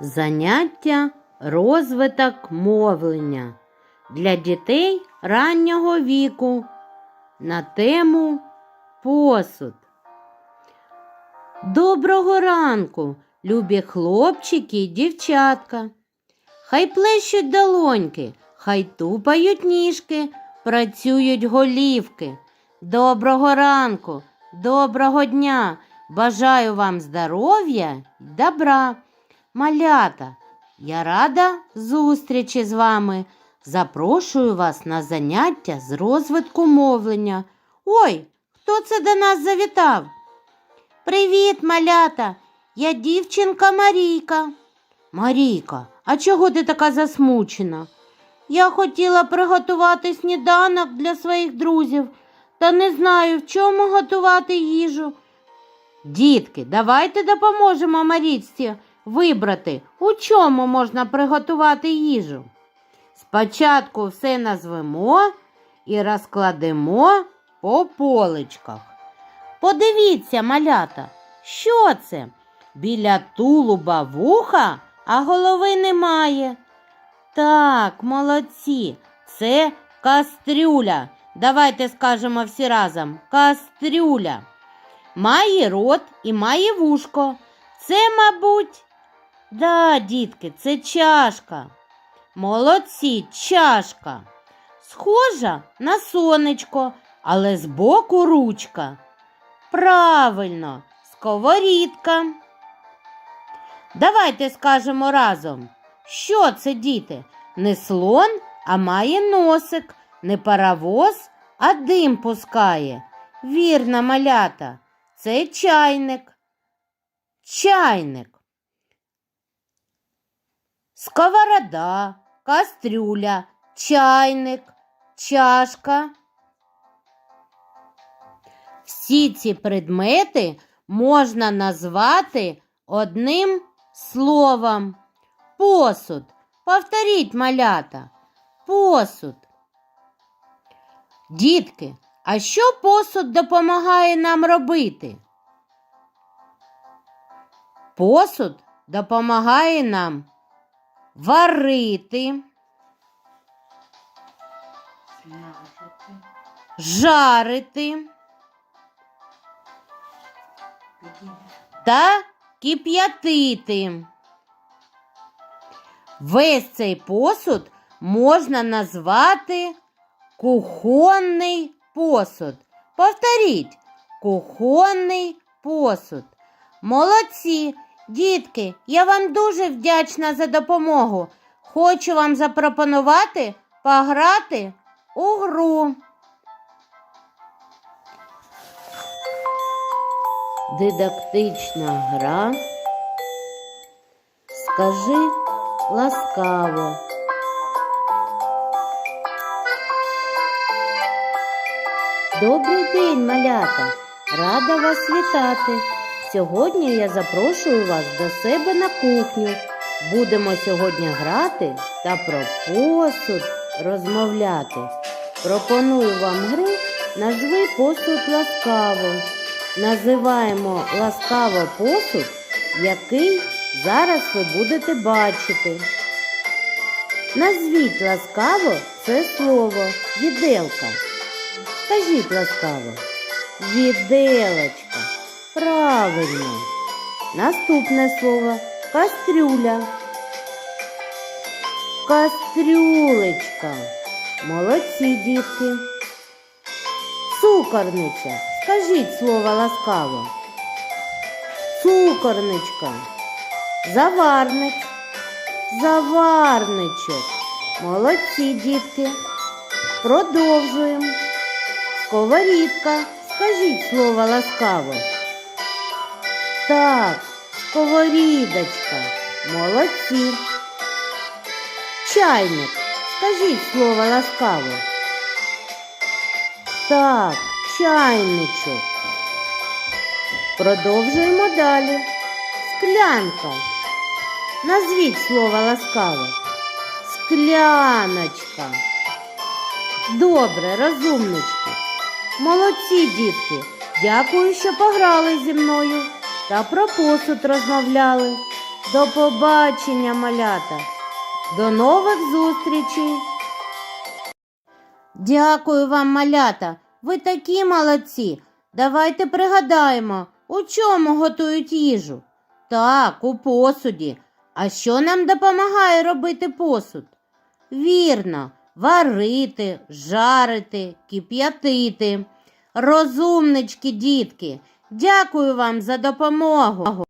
Заняття розвиток мовлення для дітей раннього віку на тему посуд. Доброго ранку, любі хлопчики і дівчатка. Хай плещуть долоньки, хай тупають ніжки, працюють голівки. Доброго ранку, доброго дня. Бажаю вам здоров'я й добра. Малята, я рада зустрічі з вами. Запрошую вас на заняття з розвитку мовлення. Ой, хто це до нас завітав? Привіт, малята! Я дівчинка Марійка. Марійка, а чого ти така засмучена? Я хотіла приготувати сніданок для своїх друзів, та не знаю, в чому готувати їжу. Дітки, давайте допоможемо Марічці вибрати, у чому можна приготувати їжу. Спочатку все назвемо і розкладемо по поличках. Подивіться, малята, що це? Біля тулуба вуха, а голови немає. Так, молодці, це кастрюля. Давайте скажемо всі разом. Кастрюля. Має рот і має вушко. Це, мабуть, да, дітки, це чашка. Молодці, чашка. Схожа на сонечко, але збоку ручка. Правильно, сковорідка. Давайте скажемо разом. Що це, діти? Не слон, а має носик, не паровоз, а дим пускає. Вірна малята, це чайник. Чайник. Сковорода, кастрюля, чайник, чашка. Всі ці предмети можна назвати одним словом. Посуд. Повторіть, малята. Посуд. Дітки, а що посуд допомагає нам робити? Посуд допомагає нам варити, жарити та кип'ятити. Весь цей посуд можна назвати кухонний посуд. Повторіть, кухонний посуд. Молодці, дітки, я вам дуже вдячна за допомогу. Хочу вам запропонувати пограти у гру. Дидактична гра. Скажи ласкаво. Добрий день, малята! Рада вас вітати. Сьогодні я запрошую вас до себе на кухню. Будемо сьогодні грати та про посуд розмовляти. Пропоную вам гру назви посуд ласкаво. Називаємо ласкаво посуд, який зараз ви будете бачити. Назвіть ласкаво це слово віделка. Скажіть ласкаво. Віделочка. Правильно. Наступне слово кастрюля. Кастрюлечка. Молодці дітки. Цукорниця. Скажіть слово ласкаво. Цукорничка. Заварник. Заварничок. Молодці дітки. Продовжуємо. Сковорідка. Скажіть слово ласкаво. Так, сковорідочка. Молодці. Чайник. Скажіть слово ласкаво. Так, чайничок. Продовжуємо далі. Склянка. Назвіть слово ласкаво. Скляночка. Добре, розумнички. Молодці, дітки. Дякую, що пограли зі мною та про посуд розмовляли. До побачення, малята. До нових зустрічей. Дякую вам, малята. Ви такі молодці. Давайте пригадаємо, у чому готують їжу. Так, у посуді. А що нам допомагає робити посуд? Вірно, варити, жарити, кип'ятити. Розумнички, дітки, дякую вам за допомогу.